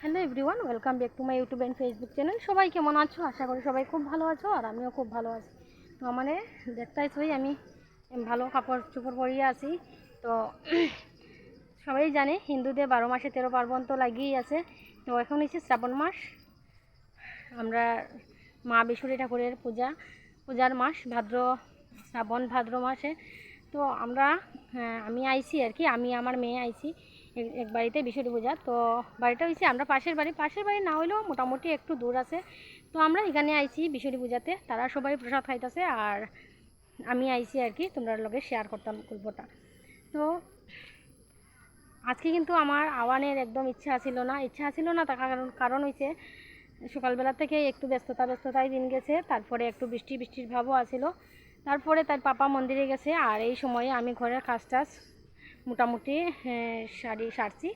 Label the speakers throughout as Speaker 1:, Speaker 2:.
Speaker 1: Hello everyone welcome back to my YouTube and Facebook channel. সবাই কেমন আছো? আশা করি সবাই খুব ভালো আছো আর আমিও খুব ভালো আছি। তো মানে দেখতেই আমি ভালো কাপড় চোপড় পরিয়ে আছি। তো সবাই জানে হিন্দুদের বারো মাসে তেরো পার্বণ তো লাগিয়েই আছে। তো এখন এসে শ্রাবণ মাস। আমরা মা বিশুরি ঠাকুরের পূজা পূজার মাস ভাদ্র শ্রাবণ ভাদ্র মাসে। তো আমরা হ্যাঁ, আমি আইছি আর কি আমি আমার মেয়ে আইছি এক- বাড়িতে বিশুরি পূজা তো বাড়িটা হয়েছে আমরা পাশের বাড়ি। পাশের বাড়ি না হইলেও মোটামুটি একটু দূর আছে। তো আমরা এখানে আইছি বিশুরি পূজাতে তারা সবাই প্রসাদ খাইতেছে আর আমি আইছি আর কি, তোমরা লগে শেয়ার করতাম গল্পটা। তো আজকে কিন্তু আমার আওয়ানের একদম ইচ্ছা ছিল না। ইচ্ছা ছিল না তার কারণ কারণ হয়েছে সকালবেলা থেকে একটু ব্যস্ততা, ব্যস্ততায় দিন গেছে। তারপরে একটু বৃষ্টি, বৃষ্টির ভাবও আছিল। তারপরে তার পাপা মন্দিরে গেছে। আর এই সময়ে আমি ঘরের কাজ টাজ মোটামুটি হ্যাঁ, শাড়ি সারছি।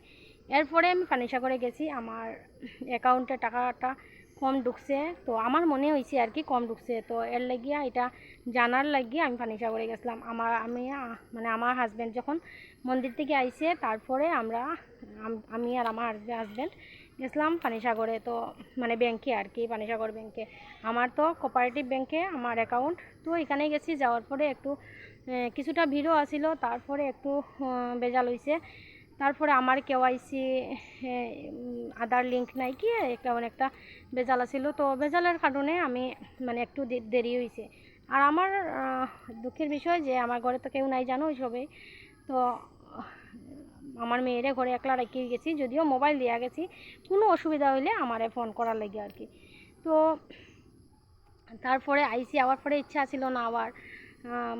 Speaker 1: এরপরে আমি পানিসাগরে গেছি আমার অ্যাকাউন্টে টাকাটা কম ঢুকছে। তো আমার মনে হয়েছে আর কি কম ঢুকছে। তো এর লাগিয়া এটা জানার লাগিয়ে আমি পানিসাগরে গেছিলাম। আমার আমি মানে আমার হাজব্যান্ড যখন মন্দির থেকে আইছে তারপরে আমরা আমি আর আমার হাজব্যান্ড গেছিলাম পানিসাগরে তো মানে ব্যাংকে আর কি পানিসাগর ব্যাংকে আমার তো কোপারেটিভ ব্যাংকে আমার অ্যাকাউন্ট তো এখানে গেছি যাওয়ার পরে একটু কিছুটা ভিড়ও আসিল, তারপরে একটু বেজাল হয়েছে তারপরে আমার কেওয়াইসি আধার লিঙ্ক নাই কি কেমন একটা বেজাল আছিল তো বেজালের কারণে আমি মানে একটু দেরি হয়েছে আর আমার দুঃখের বিষয় যে আমার ঘরে তো কেউ নাই জানো সবাই তো, আমার মেয়েরে ঘরে একলা রেখে গেছি, যদিও মোবাইল দিয়া গেছি, কোনো অসুবিধা হইলে আমারে ফোন করার লাগে আর কি। তো, তারপরে আইসি, আবার পরে ইচ্ছা ছিল না আবার।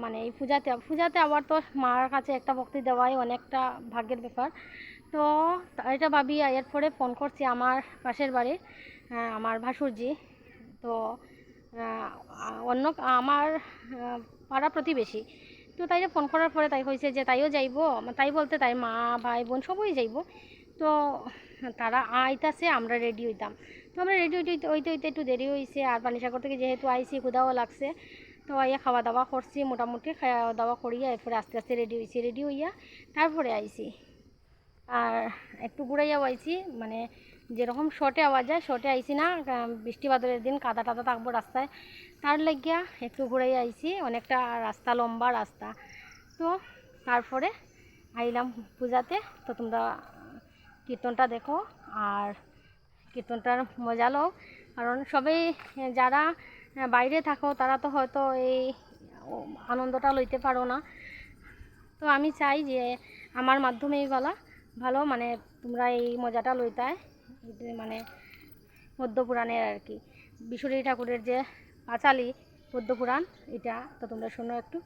Speaker 1: মানে এই পূজাতে পূজাতে আবার তো মার কাছে একটা ভক্তি দেওয়াই অনেকটা ভাগ্যের ব্যাপার। তো এটা ভাবি, এরপরে ফোন করছি আমার পাশের বাড়ি আমার ভাসুরজি। তো অন্য, আমার পাড়া প্রতিবেশী। তো তাই ফোন করার পরে তাই হয়েছে যে তাইও যাইব, তাই বলতে তাই মা, ভাই, বোন সবই যাইব। তো তারা আইতাছে, আমরা রেডি হইতাম। তো আমরা রেডি হইতে হইতে হইতে একটু দেরি হয়েছে আর পানিসাগর থেকে যেহেতু আইসি ক্ষুদাও লাগছে। তো আইয়া খাওয়া দাওয়া করছি, মোটামুটি খাওয়া দাওয়া করিয়া এরপরে আস্তে আস্তে রেডি হয়েছি রেডি হইয়া তারপরে আইছি। আর একটু ঘুরাইয়াও আইছি মানে যেরকম শর্টে আওয়া যায় শর্টে আইছি না বৃষ্টি বাদলের দিন কাদা টাদা থাকব রাস্তায়। তার লাগিয়া একটু ঘুরাই আইছি, অনেকটা রাস্তা, লম্বা রাস্তা। তো তারপরে আইলাম পূজাতে। তো তোমরা কীর্তনটা দেখো, আর কীর্তনটার মজা লও। কারণ সবাই যারা বাইরে থাকো, তারা তো হয়তো এই আনন্দটা লইতে পারো না। তো আমি চাই যে আমার মাধ্যমেই বলা ভালো মানে তোমরা এই মজাটা লইতায় মানে পদ্মপুরাণের আর কি। বিশ্বরী ঠাকুরের যে পাঁচালি পদ্মপুরাণ এটা তো তোমরা শোনো একটু।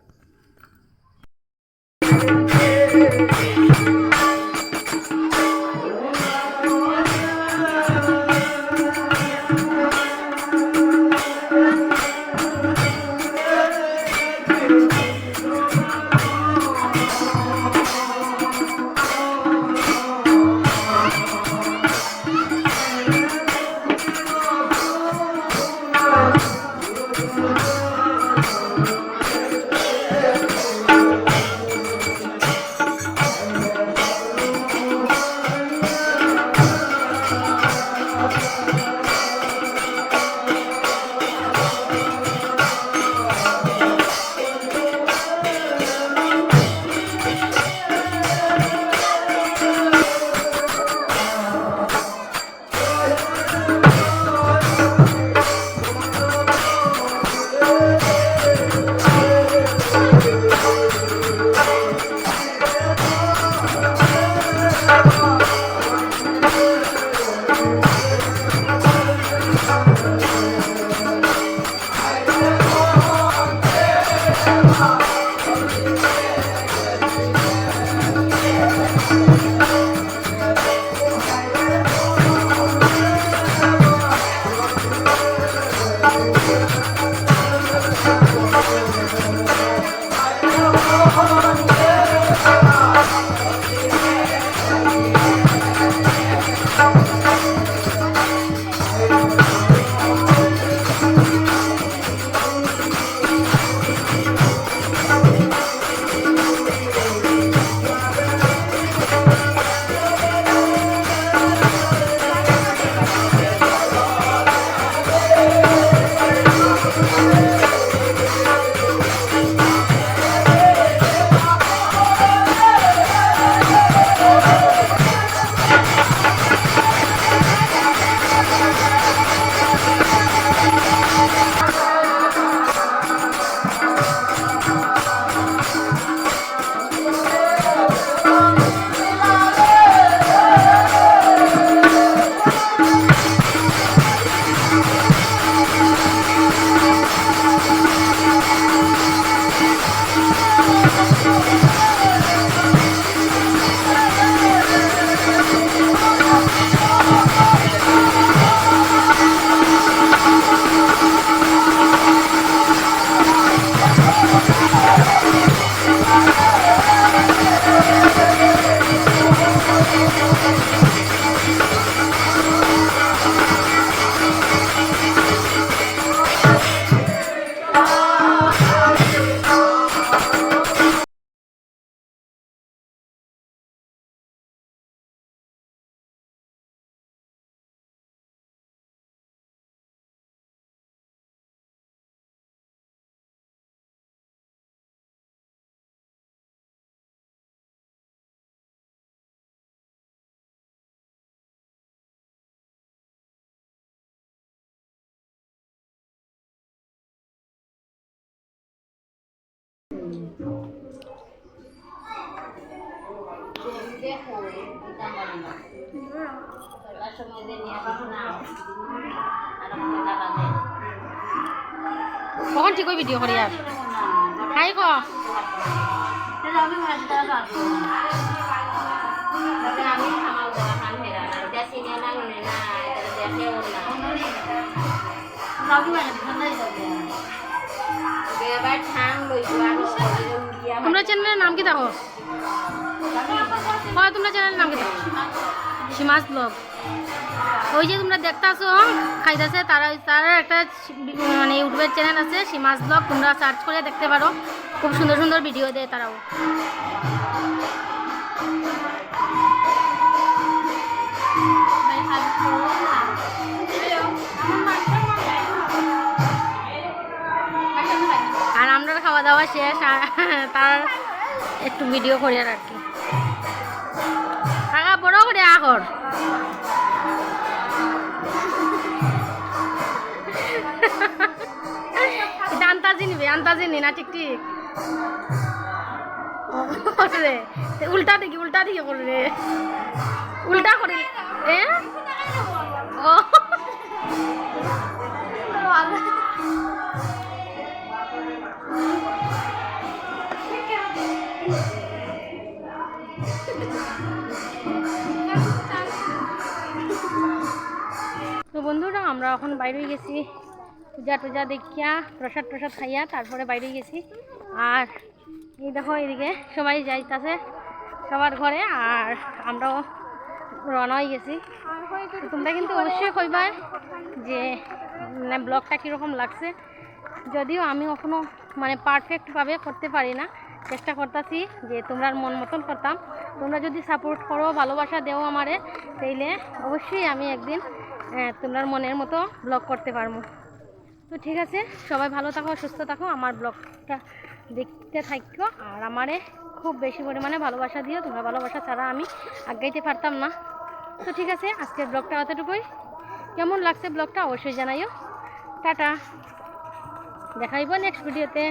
Speaker 1: কখন ঠিক ওই ভিডিও করি আর খাই ক। তোমরা চ্যানেলের নাম কি দেখো? হয় তোমরা চ্যানেলের নাম কি দেখো? সীমাস ব্লগ। ওই যে তোমরা দেখতেছো খাইতেছে তারা তার একটা মানে ইউটিউবের চ্যানেল আছে সীমাস ব্লগ তোমরা সার্চ করে দেখতে পারো। খুব সুন্দর সুন্দর ভিডিও দেয় তারাও। দাওয়া শেষ তার একটু ভিডিও করি আর কি। কাকা বড় করে আখর এটা আন্তাজি নিবে আন্তাজি নি না, ঠিক ঠিক। উল্টা দেখি উল্টা দেখি করে উল্টা করে, এ? বন্ধুরা, আমরা এখন বাইরে গেছি। পূজা টুজা দেখিয়া, প্রসাদ প্রসাদ খাইয়া তারপরে বাইরে গেছি। আর এই দেখো এদিকে সবাই যাইতাছে সবার ঘরে, আর আমরাও রওনা হয়ে গেছি। তোমরা কিন্তু অবশ্যই কইবা যে মানে ব্লগটা কীরকম লাগছে। যদিও আমি কখনো মানে পারফেক্টভাবে করতে পারি না, চেষ্টা করতেছি যে তোমরা মন মতন করতাম। তোমরা যদি সাপোর্ট করো, ভালোবাসা দেও আমারে, তাইলে অবশ্যই আমি একদিন তোমরা মনের মতো ব্লগ করতে পারব তো ঠিক আছে, সবাই ভালো থাকো, সুস্থ থাকো, আমার ব্লগটা দেখতে থাকো, আর আমারে খুব বেশি পরিমাণে ভালোবাসা দিও। তোমরা ভালোবাসা ছাড়া আমি আগাইতে পারতাম না। তো ঠিক আছে, আজকের ব্লগটা অতটুকুই কেমন লাগছে ব্লগটা অবশ্যই জানাইও। টাটা। দেখাইব নেক্সট ভিডিওতে